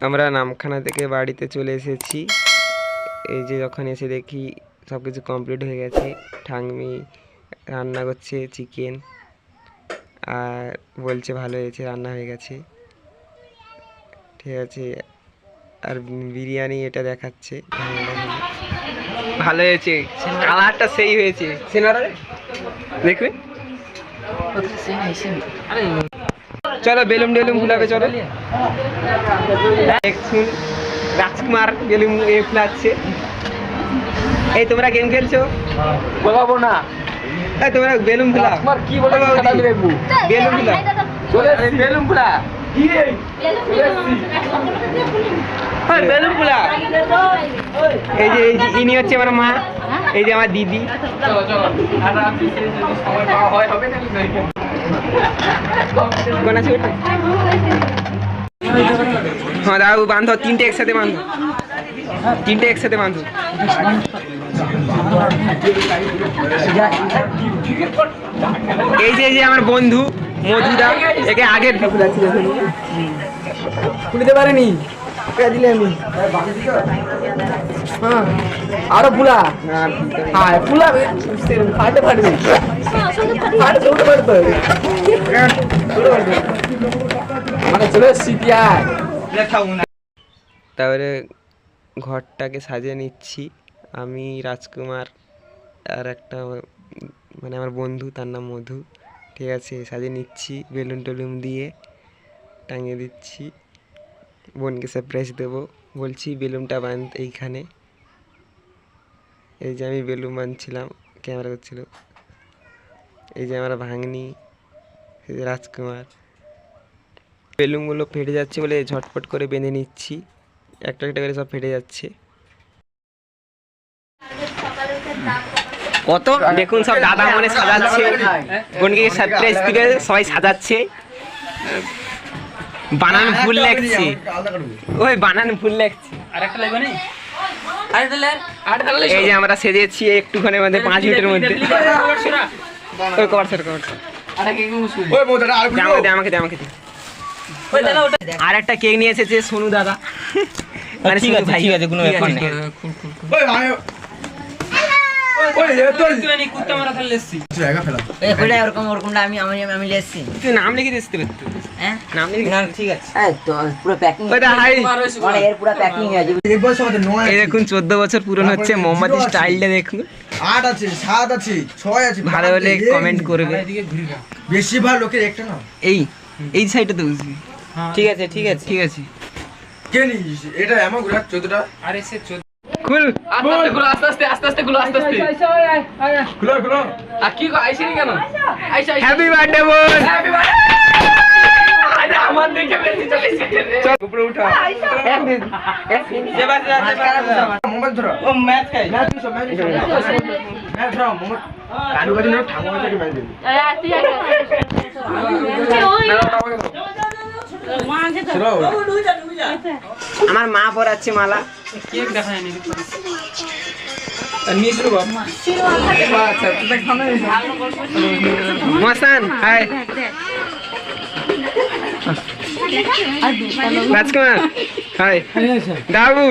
আমরা নামখানা থেকে বাড়িতে চলে এসেছি। এই যে যখন এসে দেখি সব কিছু কমপ্লিট হয়ে গেছে ঠাংমি রান্না করছে চিকেন আর বলছে ভালো হয়েছে রান্না হয়ে গেছে। ঠিক আছে আর বিরিয়ানি এটা দেখাচ্ছে। ভালো হয়েছে। কালারটা সেই হয়েছে। সিনেমাটা দেখবে? চলো বেলুম টেলুম ফুলাবে চলো। দেখুন রাজকুমার বেলুম এ ফুলাচ্ছে। এই তোমরা গেম খেলছো? বলাবো না। এই তোমরা বেলুন ফুলা তোমার কি বলে বেলুম আমি বেলুন ফুলা চলে বেলুন ফুলা। ফুলা। এই যে এই যে ইনি হচ্ছে আমার মা এই যে আমার দিদি। হয় দাদু বাঁধো তিনটে একসাথে বাঁধো তিনটে একসাথে বাঁধো এই যে এই যে আমার বন্ধু। একে আগের খুলিতে পারিনি? দিলে আমি। হ্যাঁ আরও ফুলা হ্যাঁ ফুলা ফাটে ফাটবে ফাটে মানে চলে এসছি তারপরে ঘরটাকে সাজিয়ে নিচ্ছি। আমি রাজকুমার আর একটা মানে আমার বন্ধু তার নাম মধু। ঠিক আছে, সাজিয়ে নিচ্ছি, বেলুন টেলুন দিয়ে টাঙিয়ে দিচ্ছি। বোনকে সারপ্রাইজ দেবো। বলছি, বেলুনটা বাঁধ এইখানে। এই যে আমি বেলুন বাঁধছিলাম ক্যামেরা করছিল এই যে আমার ভাঙনি রাজকুমার। বেলুনগুলো ফেটে যাচ্ছে বলে ঝটপট করে বেঁধে নিচ্ছি। একটা একটা করে সব ফেটে যাচ্ছে। কত? দেখুন সব দাদা মনে সাজাচ্ছে। বোনকে সারপ্রাইজ দিবে সবাই সাজাচ্ছে। বানান ভুল লাগছে ওই বানান ভুল লাগছে আরেকটা লাগবে না? এই যে আমরা সেজেছি একটুখানি মধ্যে পাঁচ মিনিটের মধ্যে। ওই কভার স্যার কভার আরে আমাকে দে আমাকে দে। আর একটা কেক নিয়ে এসেছে সোনু দাদা। মানে ঠিক আছে ঠিক আছে কোনো ব্যাপার নেই এখানে ওরকম ওরকমটা আমি আমি আমি লেসছি তুই নাম লিখে দিস তো হ্যাঁ? নাম লিখে ঠিক আছে। পুরো প্যাকিং ওইটা হাই। মানে এর পুরো প্যাকিং হয়ে যাবে দেখুন চোদ্দ বছর পূরণ হচ্ছে মোহাম্মদ স্টাইলটা দেখুন। আট আছে সাত আছে ছয় আছে ভালো হলে কমেন্ট করবে। বেশি ভালো লোকের একটা না এই এই সাইডে তো বুঝবি ঠিক আছে ঠিক আছে। ঠিক আছে। কে নিয়েছিস? এটা এমন ঘুরা চোদ্দটা? আরে সে চোদ্দ খুল আস্তে আস্তে গুলো আস্তে আস্তে আস্তে আস্তে গুলো আস্তে আস্তে। খুলো খুলো। আর কি গো আইসিনি কেন? আইসা। আইসা হ্যাপি বার্থডে বোন। হ্যাপি আরে আমার দেখে বেশি চলে চল উপরে উঠা। মোবাইল ধরো। ও ম্যাচ খাই। ম্যাচ ধরো ম্যাচ ম্যাচ ধরো মোবাইল কালু কাজে না ঠাকুর ম্যাচ দিবি আমার মা পরাচ্ছে মালা। কেক দেখা যায়নি হাই। রাজকুমার, হাই। দাবু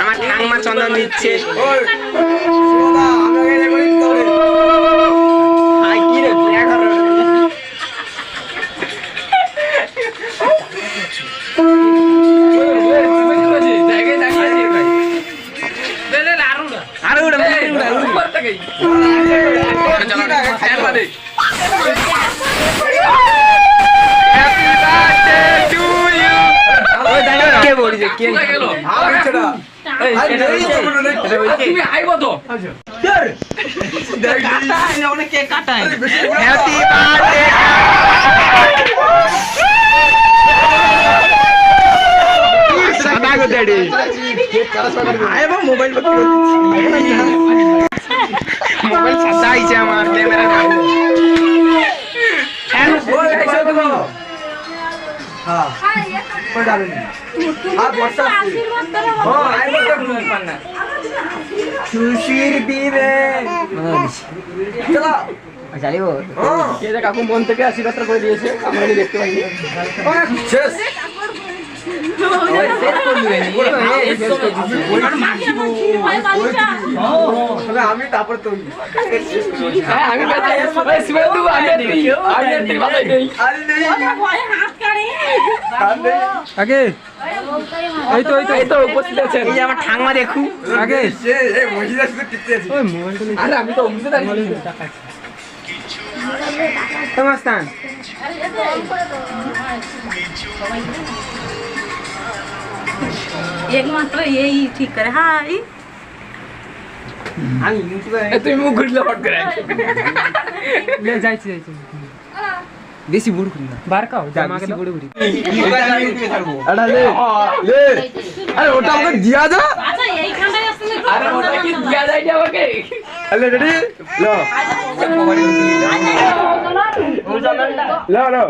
আমার ঠাংমা চন্দন দিচ্ছে। তুমি আইব তো দেখ অনেক কেক কাটায় হ্যাপি বার্থডে সাদা গো ড্যাডি আয় বা মোবাইল বাকি মোবাইল সাদা আইছে আমার ক্যামেরা ওই আর বর্ষা হ্যাঁ, সুশির বিবে চলো। চালিব হ্যাঁ। কাকু মন থেকে আশীর্বাদ করে দিয়েছে আমরা দেখতে পাইনি? শেষ। আমি তারপর হ্যাঁ আগে এই তো এই তো এই তো উপস্থিত আছেন এই আমার ঠাংমা দেখু আগে আমি তো অমৃত দাঁড়িয়ে একমাত্র এই ঠিক করে হাই। আমি ইউটিউবে তুই মুখ ঘুরলে ফট করে যাইছি যাইছি। বেশি বুড় করি না। বার কাও জামাকে বুড় করি। আরে লে। লে আরে ওটা আমাকে দিয়া যা। আচ্ছা এইখানটায় আসতে আরে ওটা কি দিয়া যায় আমাকে? আরে রেডি? লো। লো লো।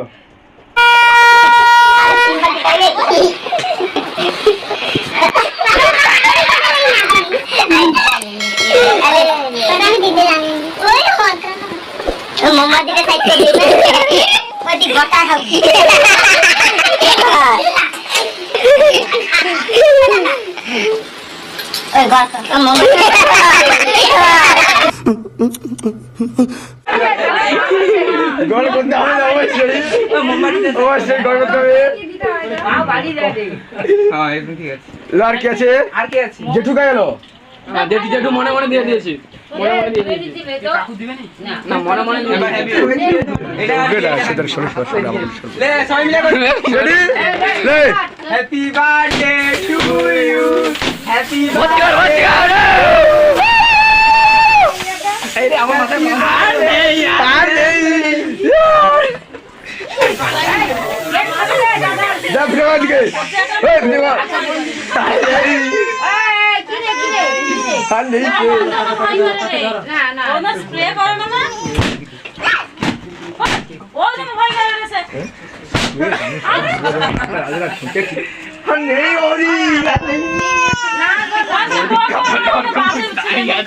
মোমবাতিটা সাইড করে দিবে ওদি গোটা হবে ওই গোটা গড় করতে হবে না অবশ্যই অবশ্যই গড় করতে হবে। হ্যাঁ এখন ঠিক আছে। আর কি আর কি আছে? জেঠু গেল জেঠু জেঠু মনে মনে দিয়ে দিয়েছি। মনে মনে মনে মনে happy birthday to you happy এই রে আমার মাথায় আর নেই যা ভিডিও দিকে ওই ভিডিও আর নেই না না ও না স্প্রে করে না না ও যেন ভয় করে গেছে আর নেই ওরি আমি কি করব আর নেই এক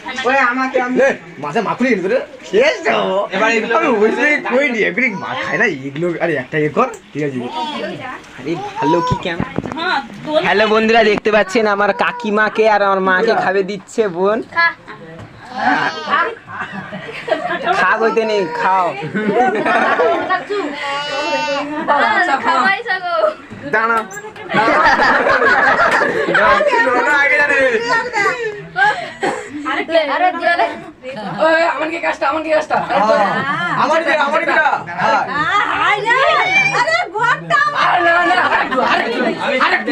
ওই আমাকে আমি মাঝে রে শেষ তো এবার এগুলো আমি বুঝতে কই নি এগুলি মাখায় না এগুলো আরে একটা এ কর ঠিক আছে আরে ভালো কি হ্যাঁ হ্যালো বন্ধুরা দেখতে পাচ্ছেন আমার কাকিমাকে আর আমার মাকে খাবে দিচ্ছে বোন খা কইতে নেই খাও দাঁড়া আগে জানে ওই আমার কি কাজটা আমার কাজটা। আমার দিকে আমার দিকে। আরে না না আরেকটু আরেকটু আরেকটু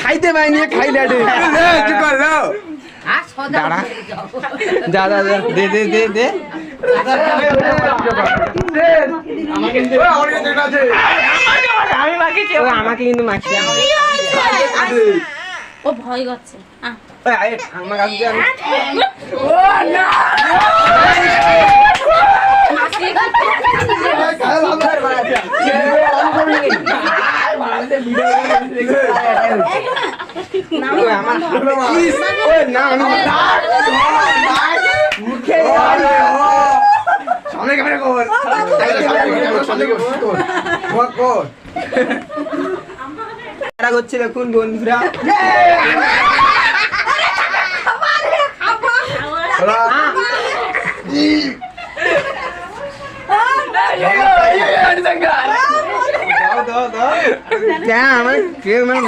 খাইতে পাইনি খাইলে কি কর লো দাঁড়া। যা যা যা দে দে দে দে। আমাকে কিন্তু মাখছে ও ভয় করছে। আরে ঠাম্মা কাকুকে আমি ও না সামনে ক্যামেরা কর সামনে ক্যামেরা কর কর তারা করছে দেখুন বন্ধুরা। দাও দাও দাও আমার কেউ মানে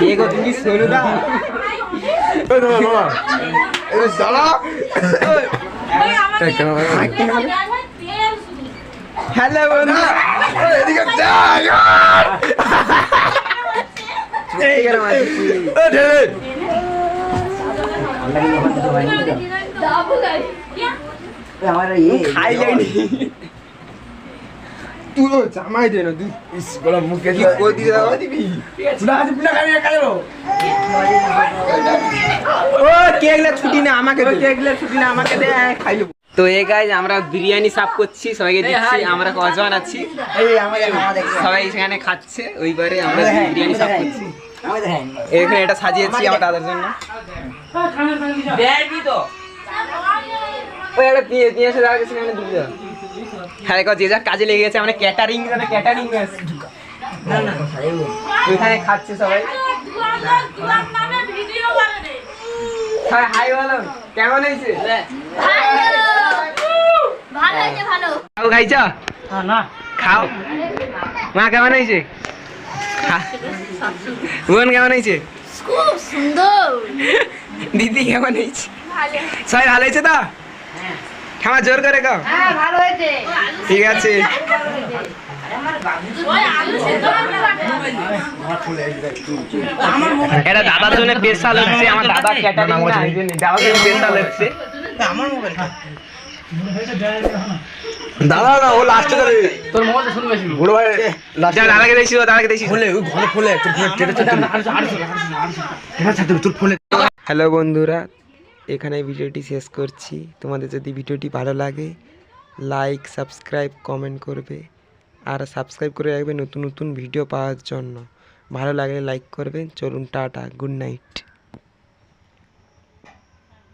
কে গো তুমি দাঁড়া হ্যালো বন্ধু এদিকে যা এইখানে মারছি। ও ঢেলে আমার খাই যায়নি জামাই দে না তুই ইস বড় মুখে কি দিতে দাও? খাবি না খাইলো ও কেকলে ছুটি না আমাকে দে কেকলে ছুটি না আমাকে দে খাইলো তো এই গাইজ আমরা বিরিয়ানি সাফ করছি সবাইকে দিচ্ছি আমরা কজন আছি? সবাই সেখানে খাচ্ছে ওইবারে আমরা বিরিয়ানি সাফ করছি। হ্যাঁ। এখানে এটা সাজিয়েছি আমার দাদার জন্য। ওই একটা দিয়ে দিয়ে এসে দাঁড়া সেখানে দিয়ে দাও হ্যাঁ দেখো যে যা কাজে লেগে গেছে আমরা ক্যাটারিং মানে ক্যাটারিং আছে। না না সাজাবো খাচ্ছে সবাই। হাই হাই বলো কেমন হয়েছে? ভালো ভালো হয়েছে ভালো। খাও খাইছ? খাও। মা কেমন হয়েছে? বোন কেমন হয়েছে? খুব সুন্দর। দিদি কেমন হয়েছে? সবাই ভালো হয়েছে তো? খাওয়া জোর করে হ্যাঁ হয়েছে ঠিক আছে এটা দাদার জন্য স্পেশাল হচ্ছে আমার দাদা ক্যাটারিং না এই জন্য দাদার জন্য স্পেশাল হচ্ছে দাদা না ও লাস্টে ধরে তোর মোবাইলটা শুনবে ছিল বড় ভাই লাস্ট যা দাদাকে দেখছি ও দাদাকে দেখছি ফোলে ওই ঘরে ফোলে একটু ফোলে কেটে ছাড়তে কেটে ছাড়তে তোর ফোলে হ্যালো বন্ধুরা এখানে ভিডিওটি শেষ করছি। তোমাদের যদি ভিডিওটি ভালো লাগে লাইক সাবস্ক্রাইব কমেন্ট করবে। আর সাবস্ক্রাইব করে রাখবে নতুন নতুন ভিডিও পাওয়ার জন্য। ভালো লাগলে লাইক করবেন চলুন টাটা গুড নাইট